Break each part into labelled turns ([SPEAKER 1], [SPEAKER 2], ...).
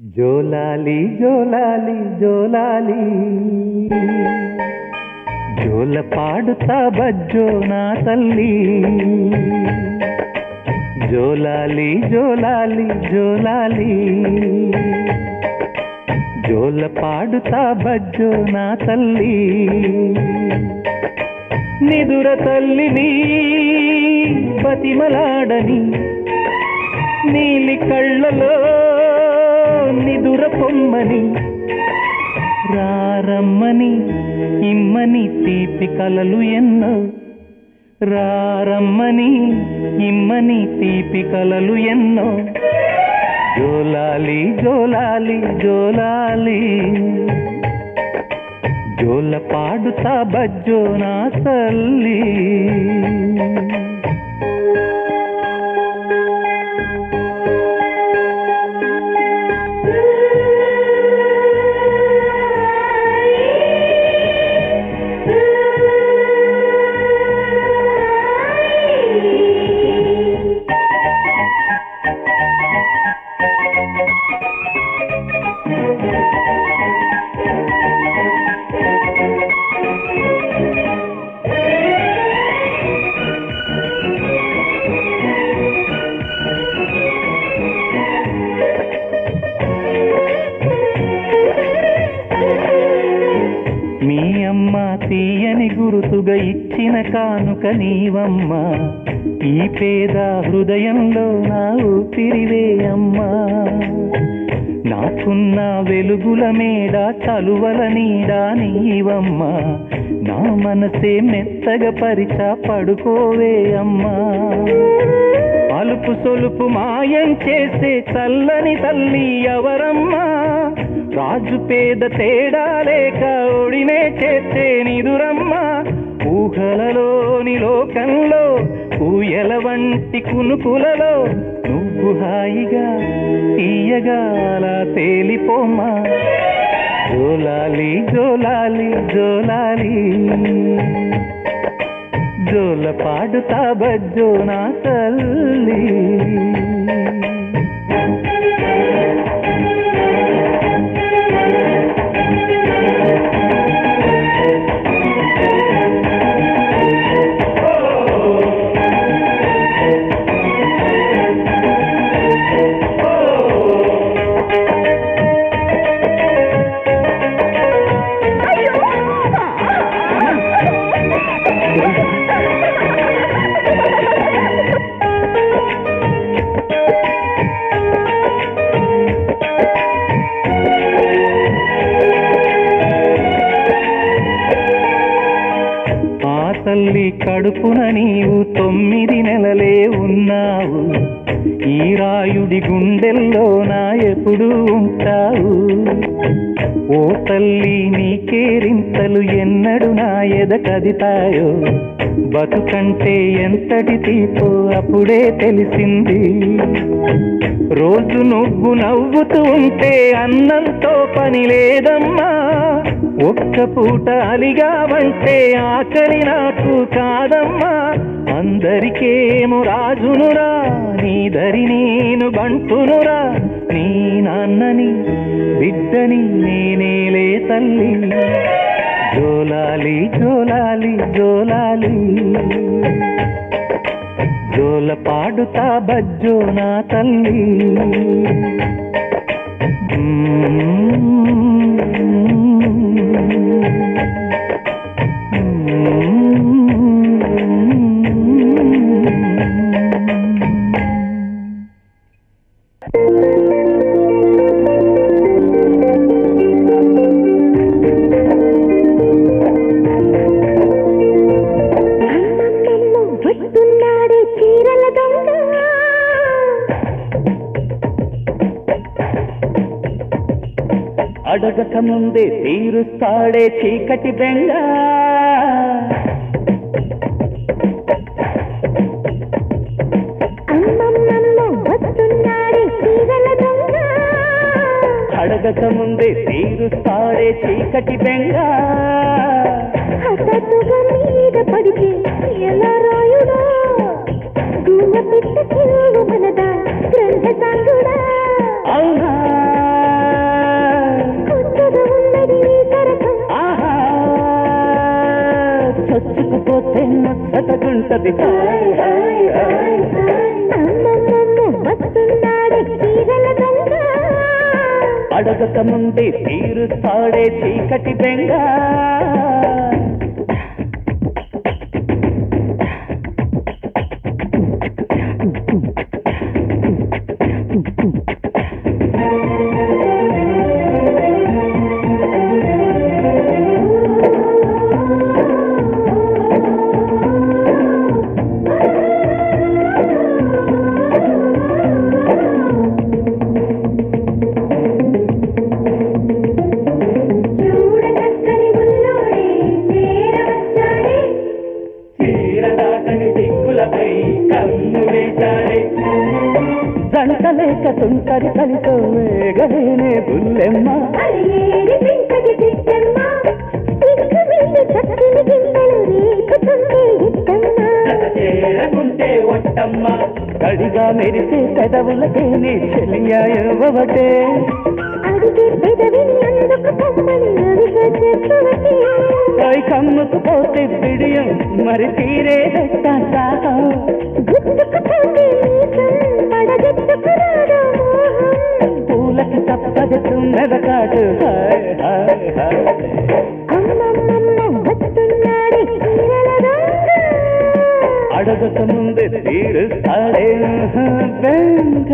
[SPEAKER 1] జోలాలి జోలాలి జోలాలి. జోల పాడుతా బజ్జో నా తల్లి. జోలాలి జోలాలి జోలాలి. జోల పాడుతా బజ్జో నా తల్లి. నిదుర తల్లిని బతిమలాడని నీలి కళ్ళలో నిదుర పొమ్మని రారమ్మని ఇమ్మని తీపి కలలు ఎన్నో రారమ్మని ఇమ్మని తీపి కలలు ఎన్నో. జోలాలి జోలాలి జోలాలి జోల పాడుతా బజ్జో నా తల్లి. కానుక నీవమ్మ. ఈ పేద హృదయంలో నా ఊపిరివే అమ్మా. నాకున్న వెలుగుల మేడ చలువల నీడా నీవమ్మ. నా మనసే మెత్తగా పరిచ పడుకోవే అమ్మా. అలుపు సొలుపు మాయం చేసే చల్లని తల్లి ఎవరమ్మా? రాజు పేద తేడా లేక ఒడినే చేస్తే నిదురమ్మా. ఊహలలోని లోకంలో ఊయల వంటి కునుకులలో నువ్వు హాయిగా తీయగా అలా తేలిపోమ్మా జోలాలి జోలాలి జోలాలి. జోల పాడుతా బజ్జో నా తల్లి. ఓ తల్లి నీకేరింతలు ఎన్నడు నా ఎద కదితాయో బతుకంటే ఎంతటి తీపో అప్పుడే తెలిసింది. రోజు నువ్వు నవ్వుతూ ఉంటే అన్నంతో పని లేదమ్మా. ఒక్క పూట అలిగావంటే ఆకలి నాకు కాదమ్మా. అందరికేమో రాజునురా నీ దరి నేను బంటునురా నీ నాన్నని బిడ్డని నేనేలే తల్లి. జోలాలి జోలాలి జోలాలి. జోల పాడుతా బజ్జో నా తల్లి.
[SPEAKER 2] అమ్మమ్మమ్మ
[SPEAKER 1] చీకటి
[SPEAKER 2] ఉంటది.
[SPEAKER 1] అడగక ముందే తీరుస్తాడే చీకటి బెంగా.
[SPEAKER 3] గుల్లెమ్మ కడిగా మెరిసే
[SPEAKER 2] పెదవులకే నీ చెలియాయవటే ಅಡಗಕ
[SPEAKER 3] ಮುಂದೆ ತೀರುತ್ತಾಳೆ ಬೆಂಗ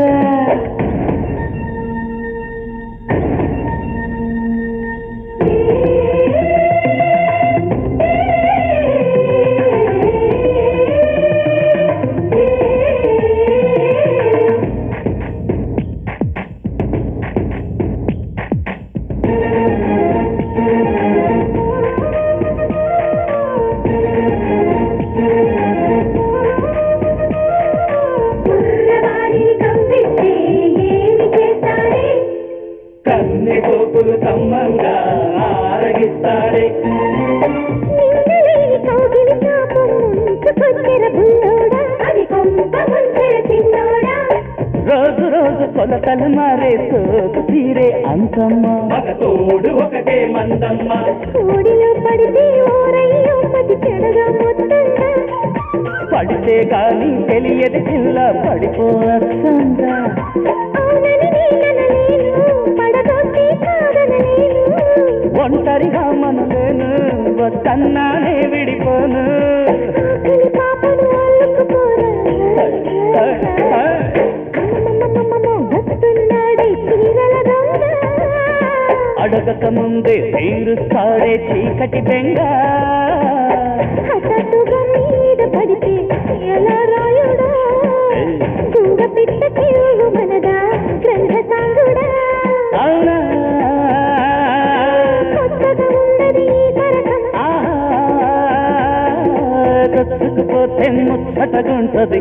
[SPEAKER 3] కొల తలమారే తీరే అంకమ్మ తోడు ఒకటే మందమ్మ
[SPEAKER 2] కూడిలో పడితే ఓరయ్యో పది చెడగా మొత్తంగా
[SPEAKER 3] పడితే కానీ తెలియదు పిల్ల పడిపోవచ్చందా ఒంటరిగా మనలేను వద్దన్నానే విడిపోను
[SPEAKER 2] పాపను అల్లుకుపోరా
[SPEAKER 3] అడగక ముందే తీరుస్తాడే చీకటి బెంగ.
[SPEAKER 2] పోతే పడితే ఎలా
[SPEAKER 3] ముచ్చటగుంటది.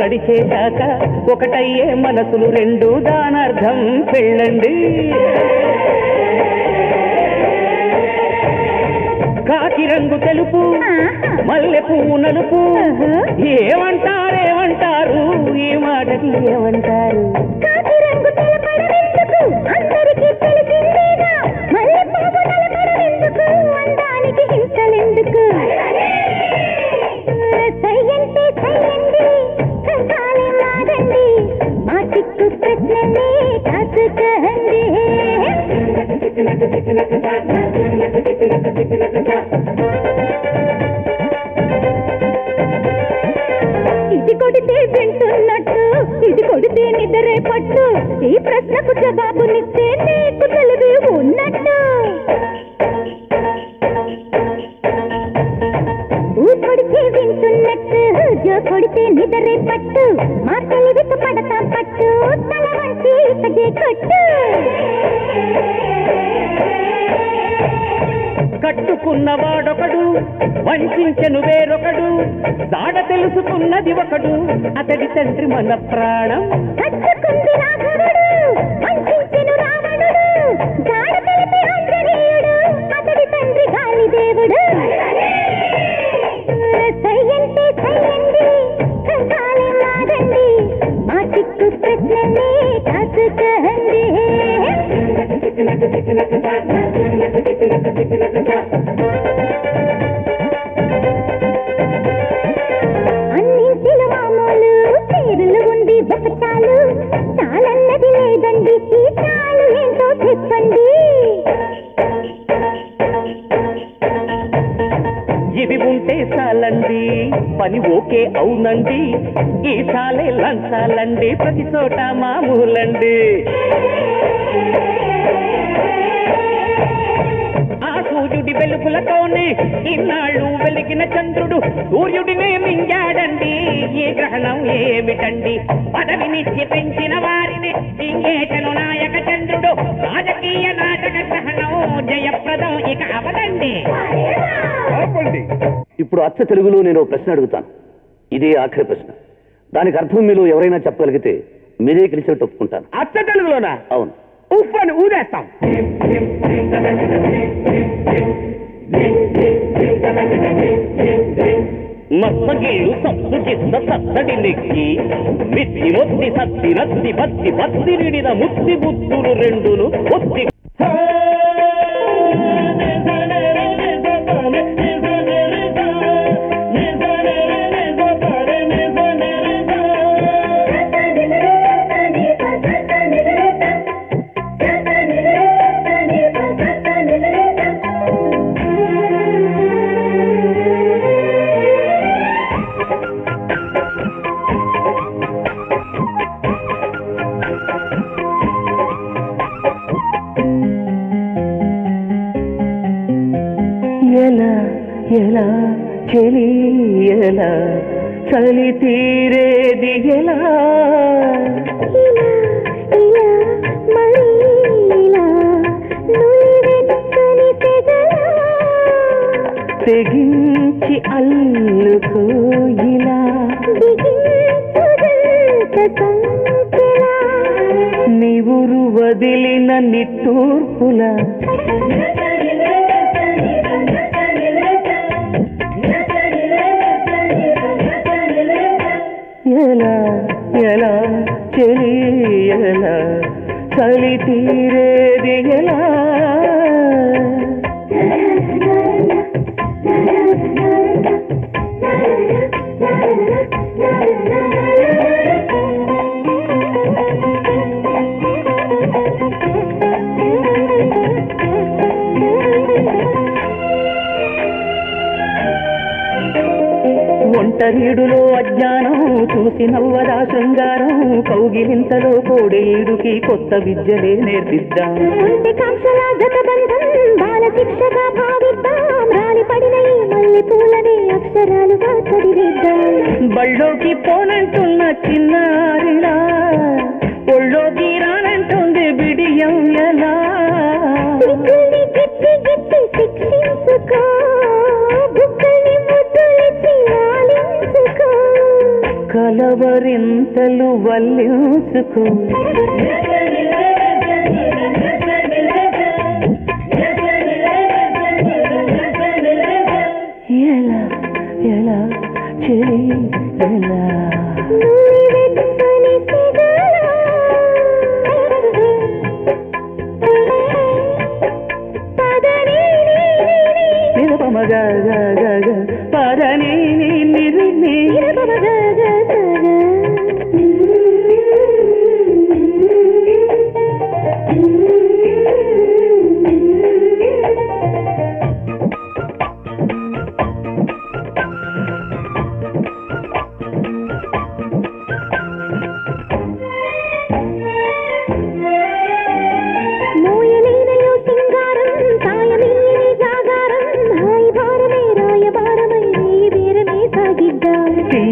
[SPEAKER 3] నడిచేశాక ఒకటయ్యే మనసులు రెండు దానార్థం. పెళ్ళండి కాకి రంగు తెలుపు మల్లె పువ్వు నలుపు. ఏమంటారేమంటారు ఈ మాటకి ఏమంటారు?
[SPEAKER 2] ఇది కొడితే వింటున్నట్టు ఇది కొడితే నిద్రే పట్టు. ఈ ప్రశ్నకు జవాబునిస్తే నీకు తెలివి ఉన్నట్టు. కొడితే వింటున్నట్టు జో కొడితే నిద్రే పట్టు. మా తెలివికి పడతా పట్టు తల వంచి కొట్టు.
[SPEAKER 3] పట్టుకున్నవాడొకడు వంచెను వేరొకడు దాడ తెలుసుకున్నది ఒకడు అతడి తండ్రి మన ప్రాణం. ఉంటే పని ఓకే అవునండి. ఈ లంచాలండి. ప్రతి చోట మామూలండి. సూర్యుడి వెలుగులతోనే ఇన్నాళ్ళు వెలిగిన చంద్రుడు సూర్యుడినే మింగాడండి. ఈ గ్రహణం ఏమిటండి? పదవినిచ్చి పెంచిన వారిని ఇంగేటను నాయక చంద్రుడు రాజకీయ నాటక గ్రహణం జయప్రదం ఇక అవదండి.
[SPEAKER 4] ఇప్పుడు అచ్చ తెలుగులో నేను ప్రశ్న అడుగుతాను. ఇదే ఆఖరి ప్రశ్న. దానికి అర్థం మీరు ఎవరైనా చెప్పగలిగితే మీరే గెలిచేట్టు ఒప్పుకుంటాను.
[SPEAKER 3] అచ్చ తెలుగులోనా?
[SPEAKER 4] అవును.
[SPEAKER 3] ఉఫ్ అని ఊదేస్తాం మత్సగిళ్ళు సత్తు చిత్త సత్తడి నెక్కి మిత్తి మొత్తి సత్తి నత్తి బత్తి బత్తి నిడిన ముత్తి బుద్ధులు రెండును ఒత్తి ఒంటరీడులో అజ్ఞానం చూసి నవ్వదా శృంగారం కౌగిలింతలో కోడేడుకి కొత్త విద్యలే నేర్పిద్దాం.
[SPEAKER 2] బాల శిక్షగా భావిద్దాం రాలి పడిన ఈ మల్లె పూలని అక్షరాలుగా చదివిద్దాం
[SPEAKER 3] బళ్ళోకి పోనంటున్న చిన్నారిలా ఒళ్ళోకి రానంటుంది బిడియం ఎలా?
[SPEAKER 1] కలవరింతలు వల్లించుకో. ఎలా ఎలా చెయ్యి ఎలా.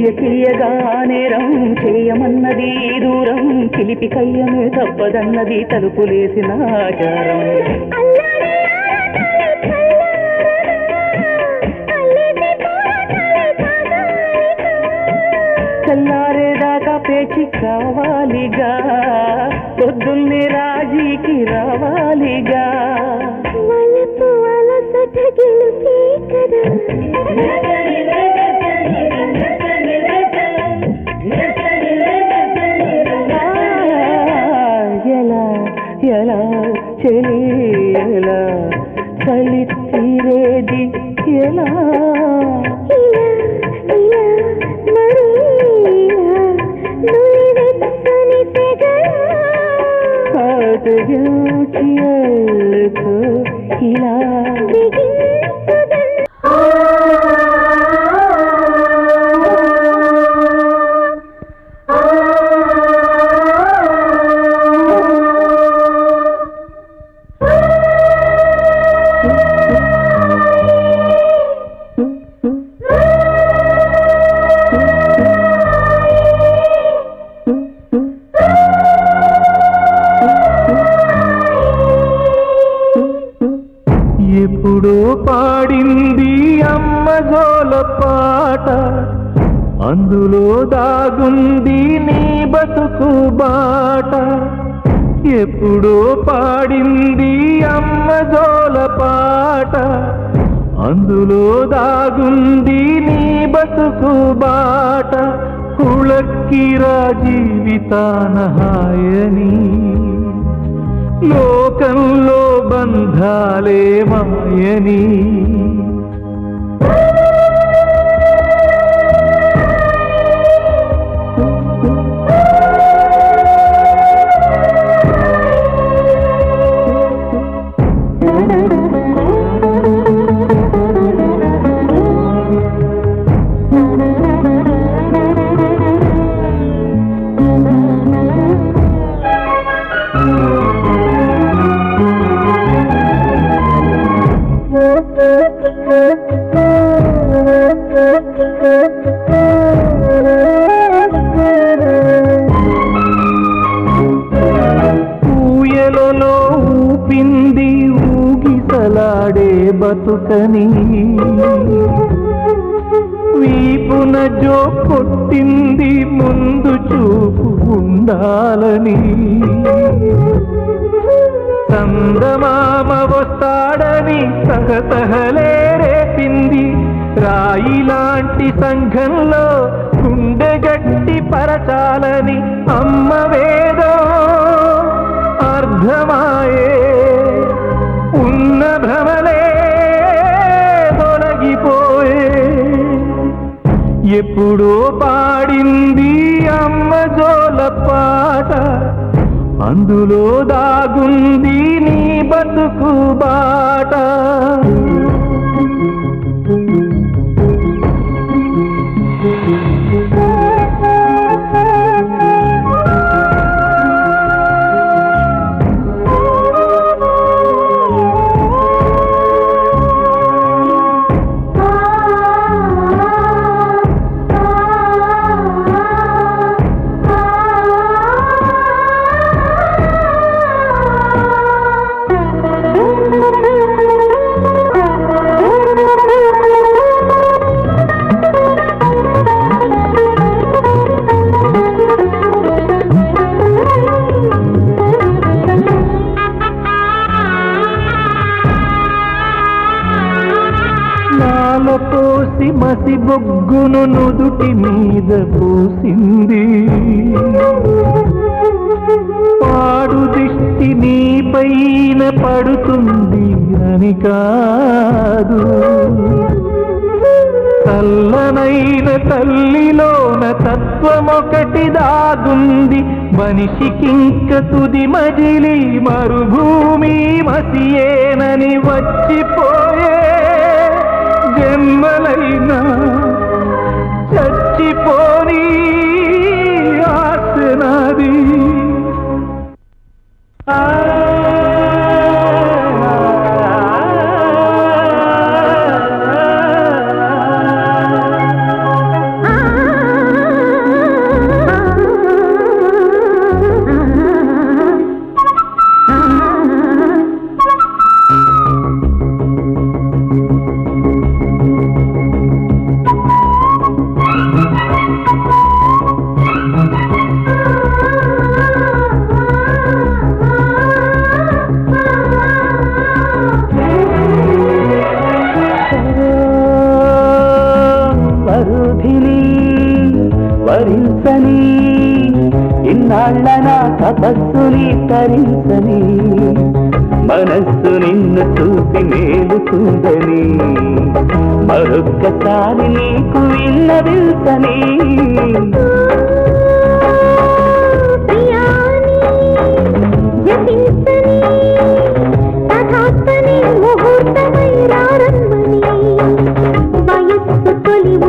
[SPEAKER 1] తీయగా నేరం చేయమన్నది దూరం చిలిపి కయ్యమే తప్పదన్నది తలుపులేసిన ఆచారం. చల్లారేదాకా పేచి కావాలిగా పొద్దున్నే రాజీకి రావాలిగా
[SPEAKER 2] ಬೆಳಕಿಯ
[SPEAKER 1] ಹಿಲಾ పాడింది అమ్మ జోల పాట. అందులో దాగుంది నీ బతుకు బాట. కుళక్కిరా జీవితాన హాయని. లోకంలో బంధాలే మాయని. ఊయలలో ఊపింది ఊగిసలాడే బతుకని. వీపున జో కొట్టింది ముందు చూపు ఉండాలని. చందమామ వస్తాడని సహసహలే రేపింది రాయి లాంటి సంఘంలో గుండె గట్టి పరచాలని అమ్మ వేదో అర్థమాయే ఉన్న భ్రమలే తొలగిపోయే. ఎప్పుడో పాడింది అమ్మ జోల పాట. అందులో దాగుంది నీ బతుకు బాట.
[SPEAKER 3] చూసి బొగ్గును నుదుటి మీద పూసింది. పాడు దిష్టి నీ పైన పడుతుంది అని కాదు. తల్లనైన తల్లిలోన తత్వమొకటి దాగుంది. మనిషికింక తుది మజిలి మరుభూమి మసియేనని వచ్చిపోయే జన్మలైనా చచ్చిపోని ఆసనాది వరుధిని ఒక్కసారి నీకు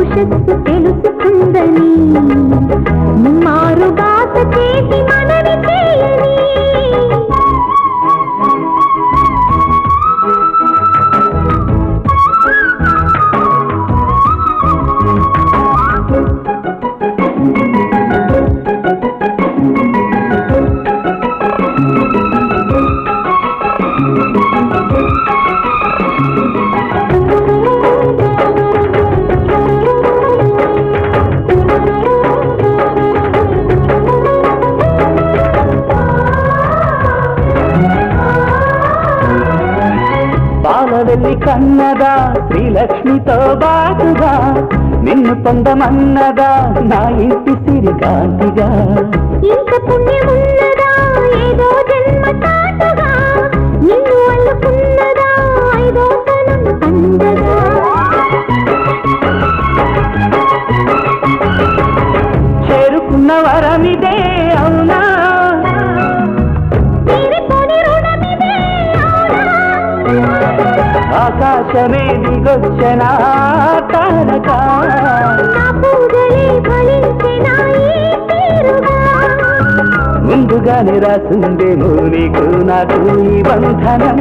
[SPEAKER 2] ఉషస్సు తెలుసుకుందని. మారు బాస చేసి
[SPEAKER 3] కన్నదా శ్రీలక్ష్మితో బాటుగా నిన్ను పొందమన్నదా నా ఇంటి సిరిగాంటిగా
[SPEAKER 2] ఇంత పుణ్యమున్నదా ఏదో జన్మ నిన్ను అల్లుకున్నదా ఐదో
[SPEAKER 3] చేరుకున్న వరమిదే ఆకాశమే దిగొచ్చన తారక. ముందుగానే రాసుందేమో నీకు నాకు ఈ బంధనం.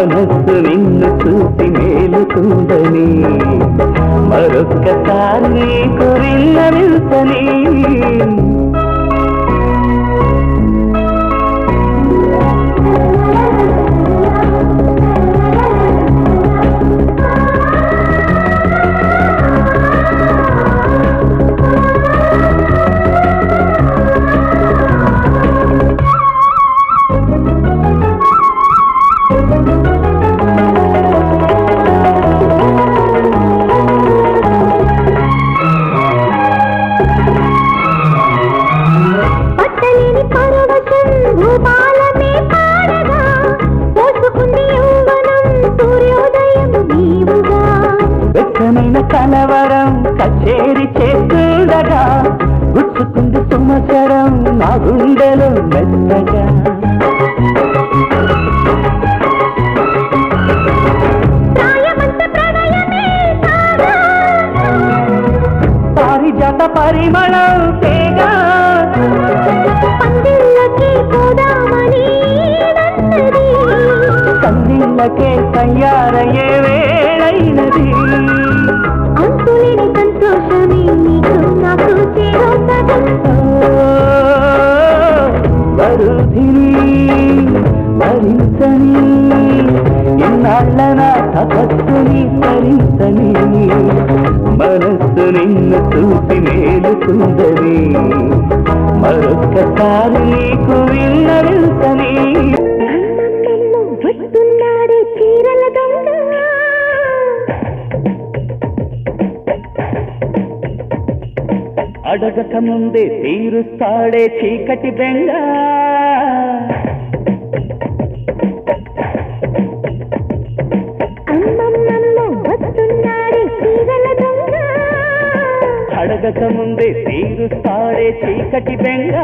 [SPEAKER 3] మనస్సు నిన్ను చూసి మేలుకుందని మరొక్కసారి నీకు విన్నవిల్సని తయారయ్యే వేళైనది
[SPEAKER 2] అంతులేని సంతోషమే నీకు నాకు
[SPEAKER 3] వరుధిని వరించని ఇన్నాళ్ళ నా తపస్సుని తరించని మనస్సు నిన్ను చూసి మేలుకుందని ఒక్కసారి నీకు విన్నవించని ముందే తీరుస్తాడే చీకటి బెంగ. అడగక ముందే తీరుస్తాడే చీకటి బెంగ.